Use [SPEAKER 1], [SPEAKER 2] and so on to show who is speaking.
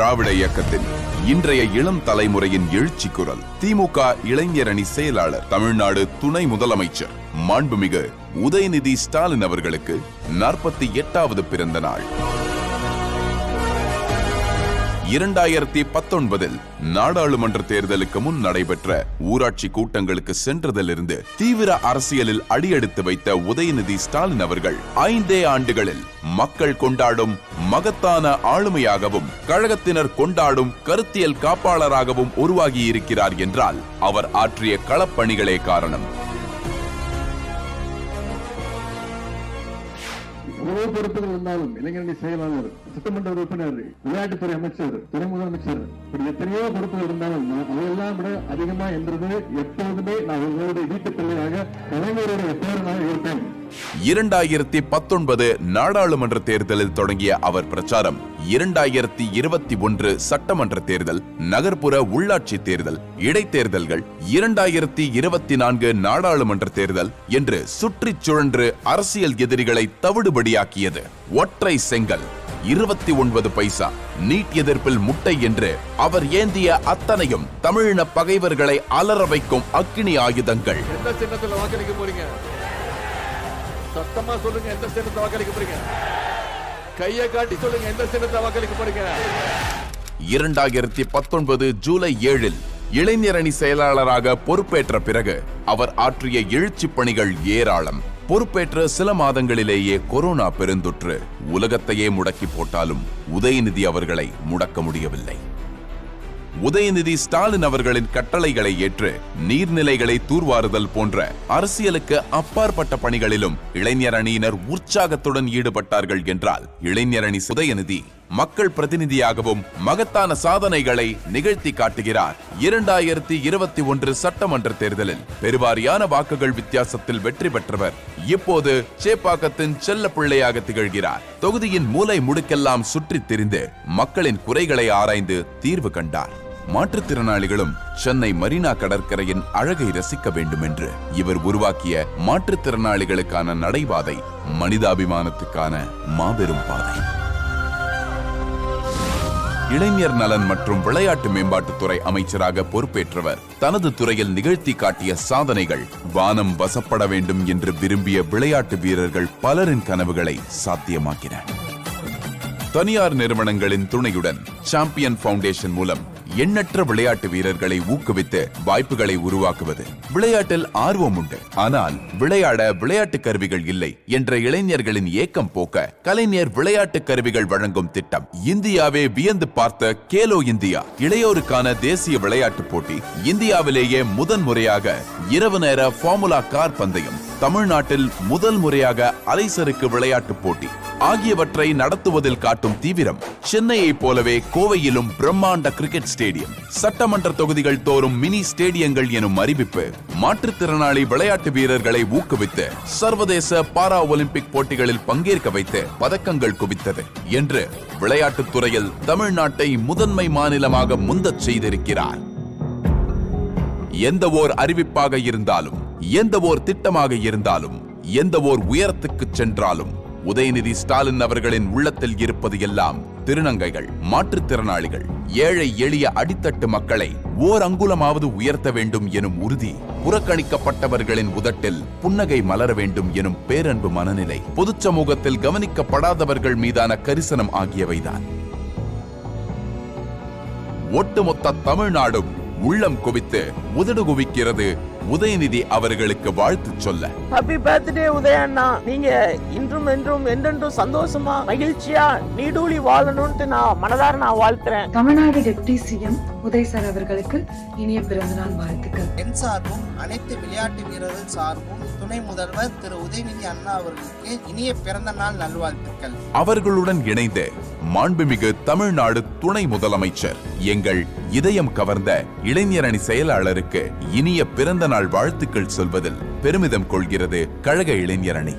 [SPEAKER 1] திராவிட இயக்கத்தின் இன்றைய இளம் தலைமுறையின் எழுச்சி குரல். திமுக இளைஞரணி செயலாளர் தமிழ்நாடு துணை முதலமைச்சர் மாண்புமிகு உதயநிதி ஸ்டாலின் அவர்களுக்கு நாற்பத்தி எட்டாவது பிறந்த நாள். இரண்டாயிரத்தி பத்தொன்பதில் நாடாளுமன்ற தேர்தலுக்கு முன் நடைபெற்ற ஊராட்சி கூட்டங்களுக்கு சென்றதிலிருந்து தீவிர அரசியலில் அடியெடுத்து வைத்த உதயநிதி ஸ்டாலின் அவர்கள் ஐந்தே ஆண்டுகளில் மக்கள் கொண்டாடும் மகத்தான ஆளுமையாகவும் கழகத்தினர் கொண்டாடும் கருத்தியல் காப்பாளராகவும் உருவாகியிருக்கிறார் என்றால் அவர் ஆற்றிய களப்பணிகளே காரணம்.
[SPEAKER 2] எவ்வளவு பொறுப்புகள் இருந்தாலும் இளைஞரணி செயலாளர் சட்டமன்ற உறுப்பினர் விளையாட்டுத்துறை அமைச்சர் துணை முதலமைச்சர் இப்படி எத்தனையோ பொறுப்புகள் இருந்தாலும் அதையெல்லாம் விட அதிகமா என்றது எப்போதுமே நான் உங்களுடைய வீட்டு பிள்ளையாக கலைஞருடைய பேரனாக இருப்பேன்.
[SPEAKER 1] இரண்டாயிரத்தி பத்தொன்பது நாடாளுமன்ற தேர்தலில் தொடங்கிய அவர் பிரச்சாரம். இரண்டாயிரத்தி இருபத்தி ஒன்று சட்டமன்ற தேர்தல் நகர்ப்புற உள்ளாட்சி தேர்தல் இடைத்தேர்தல்கள் இரண்டாயிரத்தி இருபத்தி நான்கு நாடாளுமன்ற தேர்தல் என்று சுற்றி சுழன்று அரசியல் எதிரிகளை தவிடுபடியாக்கியது. ஒற்றை செங்கல் இருபத்தி ஒன்பது பைசா நீட் எதிர்ப்பில் முட்டை என்று அவர் ஏந்திய அத்தனையும் தமிழின பகைவர்களை அலற வைக்கும் அக்கினி ஆயுதங்கள்.
[SPEAKER 3] சத்தமா சொல்லுங்க எந்த சின்னத்தை வாக்களிக்க போறீங்க? கையை காட்டி சொல்லுங்க எந்த சின்னத்தை வாக்களிக்க போறீங்க?
[SPEAKER 1] இரண்டாயிரத்தி பத்தொன்பது ஜூலை ஏழில் இளைஞரணி செயலாளராக பொறுப்பேற்ற பிறகு அவர் ஆற்றிய எழுச்சிப் பணிகள் ஏராளம். பொறுப்பேற்ற சில மாதங்களிலேயே கொரோனா பெருந்தொற்று. உலகத்தையே முடக்கி போட்டாலும் உதயநிதி அவர்களை முடக்க முடியவில்லை. உதயநிதி ஸ்டாலின் அவர்களின் கட்டளைகளை ஏற்று நீர்நிலைகளை தூர்வாறுதல் போன்ற அரசியலுக்கு அப்பாற்பட்ட பணிகளிலும் இளைஞர் அணியினர் உற்சாகத்துடன் ஈடுபட்டார்கள் என்றால் இளைஞரணி உதயநிதி. மக்கள் பிரதிநிதியாகவும் மகத்தான சாதனைகளை நிகழ்த்தி காட்டுகிறார். இரண்டாயிரத்தி இருபத்தி ஒன்று சட்டமன்ற தேர்தலில் பெருவாரியான வாக்குகள் வித்தியாசத்தில் வெற்றி பெற்றவர் இப்போது சேப்பாக்கத்தின் செல்ல பிள்ளையாக திகழ்கிறார். தொகுதியின் மூலை முடுக்கெல்லாம் சுற்றித் திரிந்து மக்களின் குறைகளை ஆராய்ந்து தீர்வு கண்டார். மாற்றுத்திறனாளிகளும் சென்னை மரீனா கடற்கரையின் அழகை ரசிக்க வேண்டும் என்று இவர் உருவாக்கிய மாற்றுத்திறனாளிகளுக்கான நடைபாதை மனிதாபிமானத்துக்கான மாபெரும் பாதை. இளைஞர் நலன் மற்றும் விளையாட்டு மேம்பாட்டுத்துறை அமைச்சராக பொறுப்பேற்றவர். தனது துறையில் நிகழ்த்தி காட்டிய சாதனைகள் வானம் வசப்பட வேண்டும் என்று விரும்பிய விளையாட்டு வீரர்கள் பலரின் கனவுகளை சாத்தியமாக்கின. தனியார் நிறுவனங்களின் துணையுடன் சாம்பியன் பவுண்டேஷன் மூலம் எண்ணற்ற விளையாட்டு வீரர்களை ஊக்குவித்து வாய்ப்புகளை உருவாக்குவது. விளையாட்டில் ஆர்வம் உண்டு. ஆனால் விளையாட விளையாட்டு கருவிகள் இல்லை என்ற இளைஞர்களின் ஏக்கம் போக்க கலைஞர் விளையாட்டு கருவிகள் வழங்கும் திட்டம். இந்தியாவே வியந்து பார்த்த கேலோ இந்தியா இளையோருக்கான தேசிய விளையாட்டு போட்டி. இந்தியாவிலேயே முதன் முறையாக இரவு நேர ஃபார்முலா கார் பந்தயம் தமிழ்நாட்டில் முதல் முறையாக அலைசருக்கு விளையாட்டுப் போட்டி. ஆகியவற்றை நடத்துவதில் காட்டும் தீவிரம் சென்னையைப் போலவே கோவையிலும் பிரம்மாண்ட கிரிக்கெட் ஸ்டேடியம். சட்டமன்ற தொகுதிகள் தோறும் மினி ஸ்டேடியங்கள் எனும் அறிவிப்பு மாற்றுத்திறனாளி விளையாட்டு வீரர்களை ஊக்குவித்து சர்வதேச பாரா ஒலிம்பிக் போட்டிகளில் பங்கேற்க வைத்து பதக்கங்கள் குவித்தது என்று விளையாட்டுத் துறையில் தமிழ்நாட்டை முதன்மை மாநிலமாக முந்தச் செய்திருக்கிறார். எந்த ஓர் அறிவிப்பாக இருந்தாலும் எந்த ஓர் திட்டமாக இருந்தாலும் எந்த ஓர் உயரத்துக்கு சென்றாலும் உதயநிதி ஸ்டாலின் அவர்களின் உள்ளத்தில் இருப்பது எல்லாம் திருநங்கைகள் மாற்றுத்திறனாளிகள் ஏழை எளிய அடித்தட்டு மக்களை ஓர் அங்குலமாவது உயர்த்த வேண்டும் எனும் உறுதி புறக்கணிக்கப்பட்டவர்களின் உதட்டில் புன்னகை மலர வேண்டும் எனும் பேரன்பு மனநிலை பொதுச் சமூகத்தில் கவனிக்கப்படாதவர்கள் மீதான கரிசனம் ஆகியவைதான். ஒட்டுமொத்த தமிழ்நாடும் உள்ளம் குவித்து உதடு குவிக்கிறது உதயநிதி அவர்களுக்கு வாழ்த்து சொல்ல.
[SPEAKER 4] ஹாப்பி பர்த்டே உதயண்ணா. நீங்க இன்றும் என்றும் என்றென்றும் சந்தோஷமா மகிழ்ச்சியா நீடூழி வாழணும்னு நான் மனதார நான் வாழ்த்துறேன்.
[SPEAKER 5] Tamil Nadu deputy CM Udhay sir அவர்களுக்கு இனிய பிறந்தநாள் வாழ்த்துக்கள்.
[SPEAKER 6] என் சார்பும் அனைத்து விளையாட்டு வீரர்கள் சார்பும் துணை முதல்வர் திரு உதயநிதி அண்ணா அவர்களுக்கு இனிய பிறந்த நாள் நல்வாழ்த்துக்கள்.
[SPEAKER 1] அவர்களுடன் இணைந்து மாண்புமிகு தமிழ்நாடு துணை முதலமைச்சர் எங்கள் இதயம் கவர்ந்த இளைஞரணி செயலாளருக்கு இனிய பிறந்த நாள் வாழ்த்துக்கள் சொல்வதில் பெருமிதம் கொள்கிறது கழக இளைஞரணி.